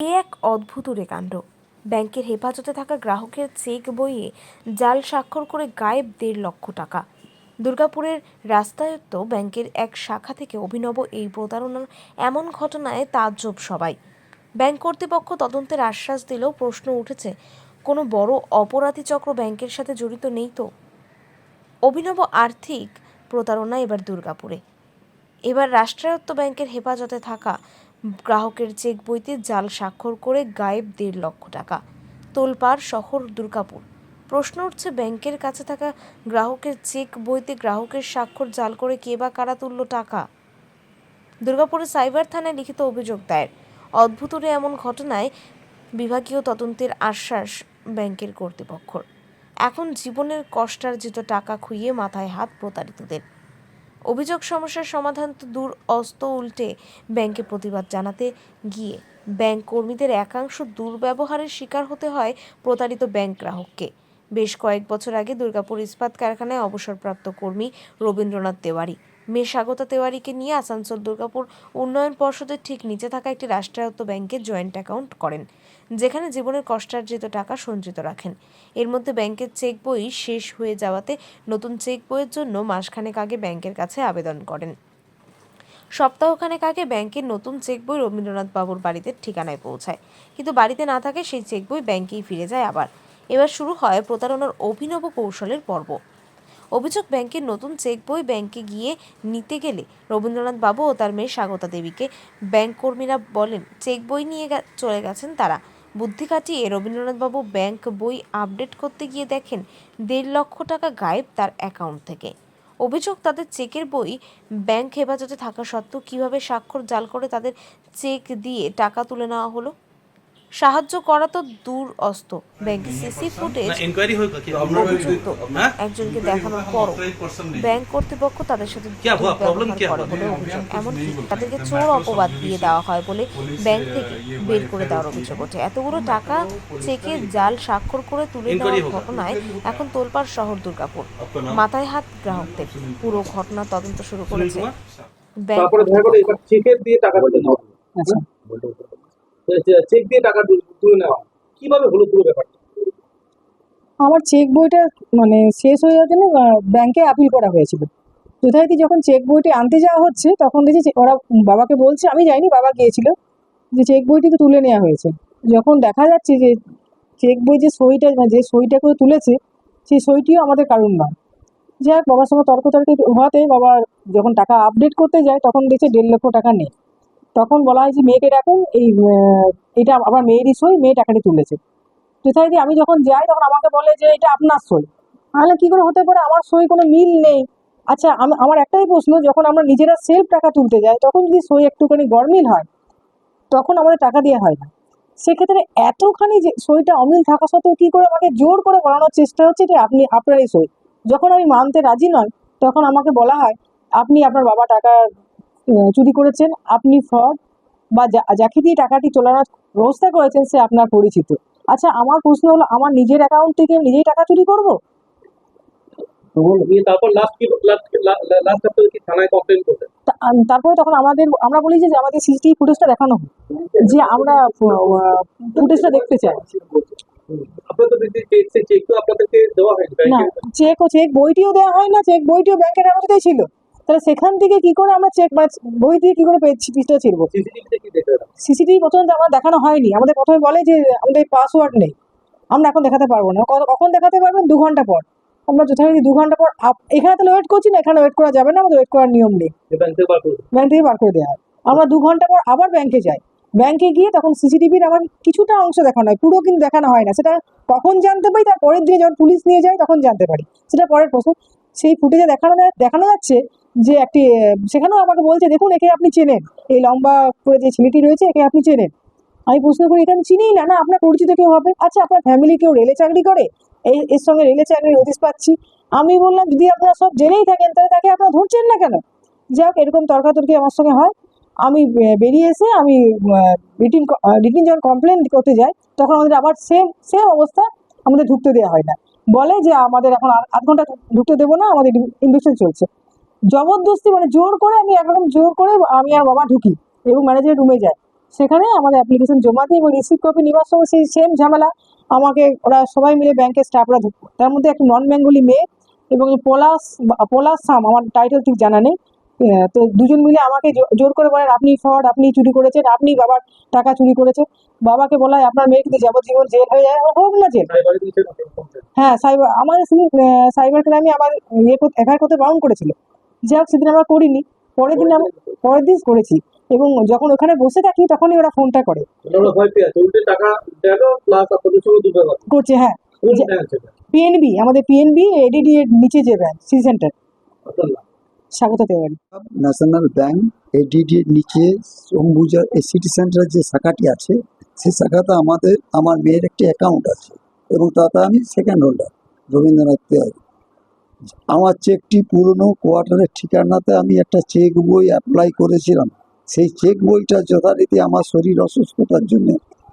এ এক অদ্ভুত কাণ্ড ব্যাংকের হেফাজতে থাকা গ্রাহকের চেক বইয়ে জাল স্বাক্ষর করে গায়েব দেড় লক্ষ টাকা। দুর্গাপুরের রাস্তায়ত্ত ব্যাংকের এক শাখা থেকে অভিনব এই প্রতারণার এমন ঘটনায় তাজ্জব সবাই। ব্যাংক কর্তৃপক্ষ তদন্তের আশ্বাস দিলেও প্রশ্ন উঠেছে, কোনো বড় অপরাধী চক্র ব্যাংকের সাথে জড়িত নেই তো? অভিনব আর্থিক প্রতারণা এবার দুর্গাপুরে। এবার রাষ্ট্রায়ত্ত ব্যাংকের হেফাজতে থাকা গ্রাহকের চেক বইতে জাল স্বাক্ষর করে গায়েব দেড় লক্ষ টাকা। তোলপাড় শহর, দুর্গাপুর। প্রশ্ন উঠছে, ব্যাংকের কাছে থাকা গ্রাহকের চেক বইতে গ্রাহকের স্বাক্ষর জাল করে কে বা কারা তুলল টাকা? দুর্গাপুরে সাইবার থানায় লিখিত অভিযোগ দায়ের। অদ্ভুতরে এমন ঘটনায় বিভাগীয় তদন্তের আশ্বাস ব্যাংকের কর্তৃপক্ষর। এখন জীবনের কষ্টার্জিত টাকা খুইয়ে মাথায় হাত প্রতারিতদের। অভিযোগ সমস্যার সমাধান তো দূর, অস্ত উল্টে ব্যাংকে প্রতিবাদ জানাতে গিয়ে ব্যাংক কর্মীদের একাংশ দুর্ব্যবহারের শিকার হতে হয় প্রতারিত ব্যাংক গ্রাহককে। বেশ কয়েক বছর আগে দুর্গাপুর ইস্পাত কারখানায় অবসরপ্রাপ্ত কর্মী রবীন্দ্রনাথ তেওয়ারি। মেয়ে স্বাগতা তেওয়ারিকে নিয়ে আসানসোল দুর্গাপুর উন্নয়ন পর্ষদের ঠিক নিচে থাকা একটি রাষ্ট্রায়ত্ত ব্যাংকে জয়েন্ট অ্যাকাউন্ট করেন। যেখানে জীবনের কষ্টার্জিত টাকা সঞ্চিত রাখেন। এর মধ্যে ব্যাংকের চেক বই শেষ হয়ে যাওয়াতে নতুন চেক বইয়ের জন্য মাসখানেক আগে ব্যাংকের কাছে আবেদন করেন। সপ্তাহখানেক আগে ব্যাংকের নতুন চেক বই রবীন্দ্রনাথ বাবুর বাড়িতে ঠিকানায় পৌঁছায়। কিন্তু বাড়িতে না থাকে সেই চেক বই ব্যাংকেই ফিরে যায় আবার। এবার শুরু হয় প্রতারণার অভিনব কৌশলের পর্ব। অভিযোগ, ব্যাংকের নতুন চেক বই ব্যাংকে গিয়ে নিতে গেলে রবীন্দ্রনাথ বাবু ও তার মেয়ে স্বাগতা দেবীকে ব্যাংক কর্মীরা বলেন, চেক বই নিয়ে চলে গেছেন তারা। বুদ্ধি কাটিয়ে রবীন্দ্রনাথবাবু ব্যাংক বই আপডেট করতে গিয়ে দেখেন দেড় লক্ষ টাকা গায়েব তার অ্যাকাউন্ট থেকে। অভিযোগ, তাদের চেকের বই ব্যাংক হেফাজতে থাকা সত্ত্বেও কীভাবে স্বাক্ষর জাল করে তাদের চেক দিয়ে টাকা তুলে নেওয়া হলো? সাহায্য করা তো দূর অস্ত ব্যাংক সিসি ফুটেজ একজনকে দেখানোর পর ব্যাংক কর্তৃপক্ষ তাদের সাথে এমনকি তাদেরকে চোর অপবাদ দিয়ে দেওয়া হয় বলে ব্যাংক থেকে বের করে দেওয়ার অভিযোগ ওঠে এতগুলো টাকা চেকে জাল স্বাক্ষর করে তুলে দেওয়ার ঘটনায় এখন তোলপাড় শহর দুর্গাপুর। মাথায় হাত গ্রাহকদের। পুরো ঘটনা তদন্ত শুরু করেছে ব্যাংক দিয়ে টাকা চেক দিয়ে টাকা তুলে নেওয়া। কীভাবে হলো পুরো ব্যাপারটা? আমার চেক বইটা মানে শেষ হয়ে যাওয়ার জন্য ব্যাংকে আপিল করা হয়েছিল। যথারীতি যখন চেক বইটি আনতে যাওয়া হচ্ছে, তখন দেখছি ওরা বাবাকে বলছে, আমি যাইনি বাবা গিয়েছিল, যে চেক বইটি তো তুলে নেওয়া হয়েছে। যখন দেখা যাচ্ছে যে চেক বই যে সইটা যে সইটা করে তুলেছে, সেই সইটিও আমাদের কারণ নয়। যাই হোক বাবার সঙ্গে তর্ক তর্ক হওয়াতে বাবা যখন টাকা আপডেট করতে যায়, তখন দেখছে দেড় লক্ষ টাকা নেই। তখন বলা হয় যে মেয়েকে ডাকুন এই এটা আমার মেয়েরই সই, মেয়ে টাকাটি তুলেছে। যথারীতি আমি যখন যাই, তখন আমাকে বলে যে এটা আপনার সই। তাহলে কি করে হতে পারে? আমার সই কোনো মিল নেই। আচ্ছা আমি, আমার একটাই প্রশ্ন, যখন আমরা নিজেরা সেলফ টাকা তুলতে যাই, তখন যদি সই একটুখানি গরমিল হয়, তখন আমাদের টাকা দেওয়া হয় না। সেক্ষেত্রে এতখানি যে সইটা অমিল থাকা সত্ত্বেও কী করে আমাকে জোর করে বলানোর চেষ্টা হচ্ছে যে আপনি, আপনারই সই? যখন আমি মানতে রাজি নয় তখন আমাকে বলা হয়, আপনি আপনার বাবা টাকা চুরি করেছেন আপনি ফ্রড বা যাকে দিয়ে টাকাটি তোলানোর ব্যবস্থা করেছেন সে আপনার পরিচিত। আচ্ছা আমার প্রশ্ন হলো আমার নিজের অ্যাকাউন্ট থেকে নিজেই টাকা চুরি করব? তারপর তখন আমাদের আমরা বলি যে আমাদের সিসিটিভি ফুটেজটা দেখানো হোক। যে আমরা ফুটেজটা দেখতে চাই। চেক বইটিও দেওয়া হয় না চেক বইটিও ব্যাংকের হেফাজতেই ছিল। তাহলে সেখান থেকে কি করে আমরা চেক মানে বই দিয়ে কি করে পিসটা ছিড়বো? সিসিটিভি প্রথমে তো আমার দেখানো হয়নি। আমাদের প্রথমে বলে যে আমাদের পাসওয়ার্ড নেই। আমরা এখন দেখাতে পারব না। কখন দেখাতে পারবেন? দু ঘণ্টা পর। আমরা যথারীতি দু ঘণ্টা পর এখানে তাহলে ওয়েট করছি না এখানে ওয়েট করা যাবে না আমাদের ওয়েট করার নিয়ম নেই। যে ব্যাংক থেকে বার করবে ব্যাংক থেকে বার করে দেওয়া হয়। আমরা দু ঘণ্টা পর আবার ব্যাংকে যাই। ব্যাংকে গিয়ে তখন সিসিটিভির আমার কিছুটা অংশ দেখানো হয়। পুরো কিন্তু দেখানো হয় না। সেটা কখন জানতে পারি? তার পরের দিনে যখন পুলিশ নিয়ে যায় তখন জানতে পারি। সেটা পরের প্রশ্ন। সেই ফুটেজে দেখানো দেখানো যাচ্ছে যে একটি সেখানেও আমাকে বলছে, দেখুন, একে আপনি চেনেন। এই লম্বা করে যে ছেলেটি রয়েছে, একে আপনি চেনেন। আমি প্রশ্ন করি এটা আমি চিনিই না না আপনার পরিচিত কেউ হবে? আচ্ছা আপনার ফ্যামিলি কেউ রেলে চাকরি করে? এই, এর সঙ্গে রেলে চাকরির হদিস পাচ্ছি। আমি বললাম, যদি আপনারা সব জেনেই থাকেন, তাহলে তাকে আপনারা ধরছেন না কেন? যাই হোক এরকম তর্কাতর্কি আমার সঙ্গে হয়। আমি বেরিয়ে এসে আমি রিটিন রিটিন যখন কমপ্লেন করতে যাই, তখন আমাদের আবার সেম সেম অবস্থা আমাদের ঢুকতে দেওয়া হয় না। বলে যে, আমাদের এখন আধ ঘণ্টা ঢুকতে দেবো না, আমাদের ইনভেস্টিগেশন চলছে। জবরদস্তি মানে জোর করে আমি একরকম জোর করে আমি আর বাবা ঢুকি এবং ম্যানেজার রুমে যাই। সেখানে আমাদের অ্যাপ্লিকেশন জমা দিই এবং রিসিভ কপি নেওয়ার সময় সেই সেম ঝামেলা আমাকে ওরা সবাই মিলে ব্যাংকের স্টাফরা ধরতো তার মধ্যে একটা নন বেঙ্গলি মেয়ে এবং পলাশ পলাশ সাম আমার টাইটেল ঠিক জানা নেই। তো দুজন মিলে আমাকে জোর করে বলেন আপনি ফ্রড আপনি চুরি করেছেন আপনি বাবার টাকা চুরি করেছেন। বাবাকে বলা হয় আপনার মেয়ে কিন্তু যাবজ্জীবন জেল হয়ে যায় হোক না জেল? হ্যাঁ সাইবার আমাদের সাইবার ক্রাইমে আমার ইয়ে এফআইআর করতে বারণ করেছিল। যাই হোক সেদিন আমরা করিনি পরের দিন আমরা পরের দিন করেছি। এবং যখন ওখানে বসে থাকি তখনই ওরা ফোনটা করে। করছে হ্যাঁ। পিএনবি আমাদের পিএনবি এডিডি এর নিচে যে ব্যাংক সি সেন্টার স্বাগত তেওয়ারি। ন্যাশনাল ব্যাংক এডিডির নিচে অম্বুজা সিটি সেন্টারের যে শাখাটি আছে সেই শাখাতে আমাদের আমার মেয়ের একটি অ্যাকাউন্ট আছে। এবং তাতে আমি সেকেন্ড হোল্ডার রবীন্দ্রনাথ তেওয়ারি। আমার চেকটি পুরনো কোয়ার্টারের ঠিকানাতে আমি একটা চেক বই অ্যাপ্লাই করেছিলাম। সেই চেক বইটা যথারীতি আমার শরীর অসুস্থতার জন্য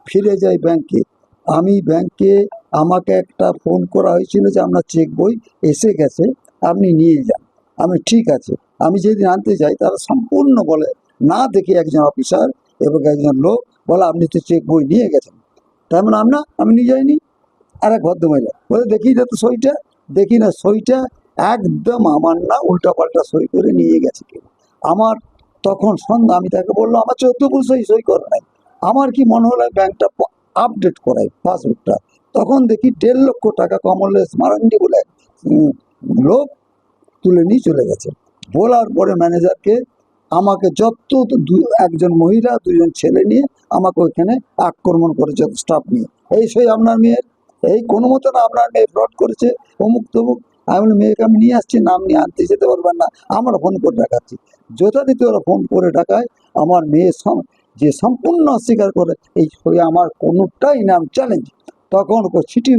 ফিরে যায় ব্যাংকে। আমি ব্যাংকে আমাকে একটা ফোন করা হয়েছিল যে, আপনার চেক বই এসে গেছে, আপনি নিয়ে যান। আমি, ঠিক আছে। আমি যেদিন আনতে যাই, তারা সম্পূর্ণ বলে, না দেখে একজন অফিসার এবং একজন লোক। বলে, আপনি তো চেক বই নিয়ে গেছেন। তার মানে আমরা, আমি নিয়ে যাইনি। আর এক ভদ্রমহিলা, বলে, দেখি না তো সইটা, দেখি না সইটা। একদম আমার না উল্টা পাল্টা সই করে নিয়ে গেছে কেউ। আমার তখন সন্ধ্যা, আমি তাকে বলল আমার চোদ্দ ফুল সই সই করে নাই। আমার কি মনে হলো ব্যাংকটা আপডেট করাই পাসবুকটা তখন দেখি দেড় লক্ষ টাকা কমলেশ মারান্ডি বলে লোক তুলে নিয়ে চলে গেছে। বলার পরে ম্যানেজারকে আমাকে যত একজন মহিলা দুজন ছেলে নিয়ে আমাকে ওইখানে আক্রমণ করেছে স্টাফ নিয়ে। এই সেই আপনার মেয়ের, এই কোনো মতো না আপনার মেয়ে ফ্রড করেছে অমুক তমুক আমি বললাম, মেয়েকে আমি নিয়ে আসছি, নাম নিয়ে আনতে, যেতে পারবেন না। আমরা ফোন করে ডাকাচ্ছি। যথারীতি ওরা ফোন করে ডাকায়, আমার মেয়ে যে সম্পূর্ণ অস্বীকার করে, এই সই আমার কোনোটাই নাম চ্যালেঞ্জ তখন সিটি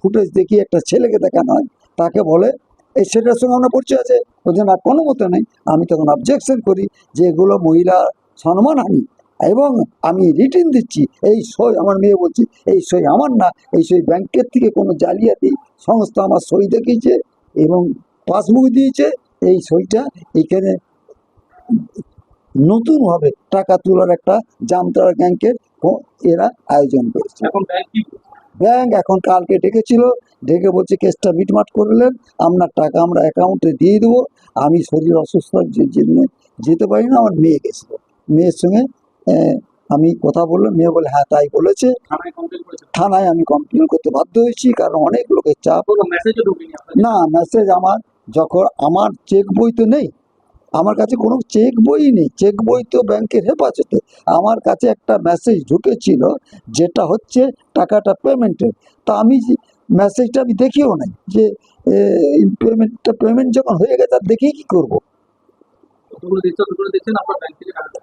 ফুটেজ দেখি একটা ছেলেকে দেখানো হয়। তাকে বলে, এই সেটার সঙ্গে আমরা পরিচয় আছে। ওদের না কোনো মতো নেই। আমি তখন অবজেকশন করি যে এগুলো মহিলা সম্মানহানি এবং আমি রিটার্ন দিচ্ছি। এই সই, আমার মেয়ে বলছি, এই সই আমার না। এই সই ব্যাংকের থেকে কোনো জালিয়াতি সংস্থা আমার সই দেখিয়েছে এবং পাসবুক দিয়েছে। এই সইটা এখানে নতুনভাবে টাকা তোলার একটা জামতারা ব্যাংকের এরা আয়োজন করেছে। এখন ব্যাংক এখন কালকে ডেকেছিল ডেকে বলছে কেসটা মিটমাট করলেন আপনার টাকা আমরা অ্যাকাউন্টে দিয়ে দেবো। আমি শরীর অসুস্থতার যে- জন্য যেতে পারি না আমার মেয়ে গেছিল। মেয়ের সঙ্গে আমি কথা বললাম মেয়ে বলে হ্যাঁ তাই বলেছে। থানায় আমি কমপ্লেন করতে বাধ্য হয়েছি কারণ অনেক লোকের চাপ। না মেসেজ আমার যখন আমার চেক বই তো নেই আমার কাছে কোনো চেক বই নেই চেক বই তো ব্যাংকের হেফাজতে। আমার কাছে একটা মেসেজ ঢুকেছিল যেটা হচ্ছে টাকাটা পেমেন্টের তা আমি মেসেজটা আমি দেখিও নাই যে পেমেন্টটা পেমেন্ট যখন হয়ে গেছে আর দেখি কি করব কতগুলো দিচ্ছে কতগুলো দিচ্ছেন আপনার ব্যাংক থেকে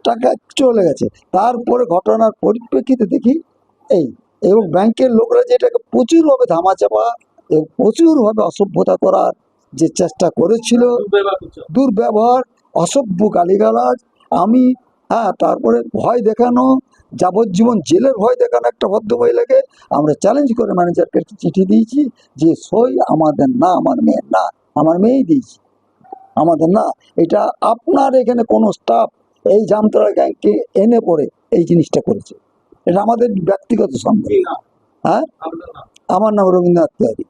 টাকা চলে গেছে। তারপরে ঘটনার পরিপ্রেক্ষিতে দেখি এই এবং ব্যাংকের লোকরা যেটাকে প্রচুরভাবে ধামাচাপা এবং প্রচুরভাবে অসভ্যতা করার যে চেষ্টা করেছিল দুর্ব্যবহার অসভ্য গালিগালাজ আমি হ্যাঁ তারপরে ভয় দেখানো যাবজ্জীবন জেলের ভয় দেখানো একটা ভদ্রমহিলাকে আমরা চ্যালেঞ্জ করে ম্যানেজারকে একটা চিঠি দিয়েছি যে সই আমাদের না আমার মেয়ের না আমার মেয়েই দিয়েছি। আমাদের না এটা আপনার এখানে কোনো স্টাফ এই জামতলা গ্যাংকে এনে পড়ে এই জিনিসটা করেছে। এটা আমাদের ব্যক্তিগত সন্দেহ হ্যাঁ? আমার নাম রবীন্দ্রনাথ তিওয়ারি